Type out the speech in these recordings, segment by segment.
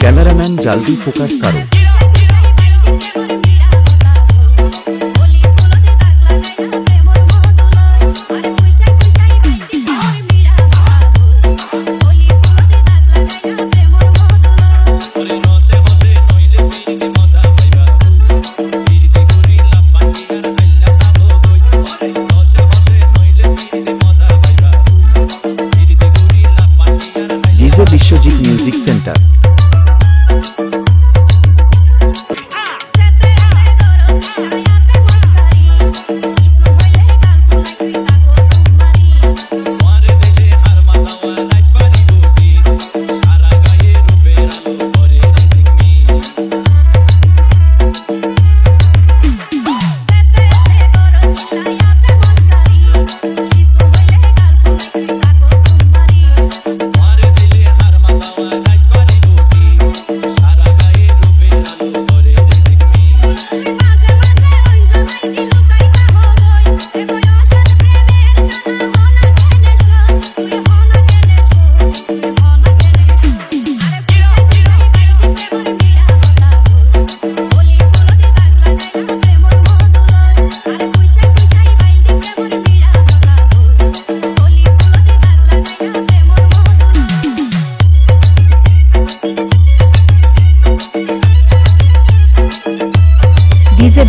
Cameraman জালদি focus করো।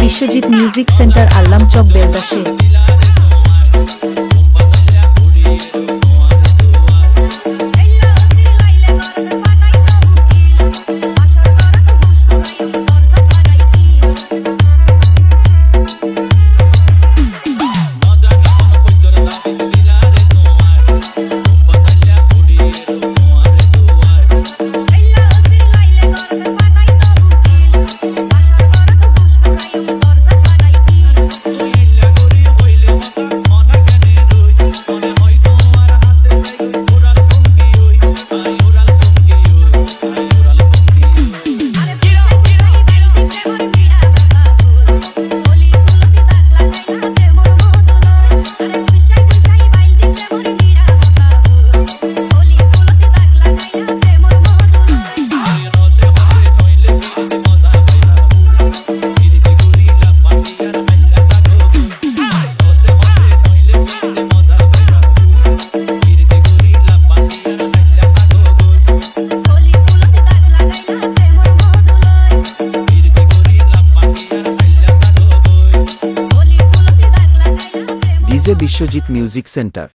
Biswajit music centre আল্লাম চক বেলদাসে। Biswajit music centre.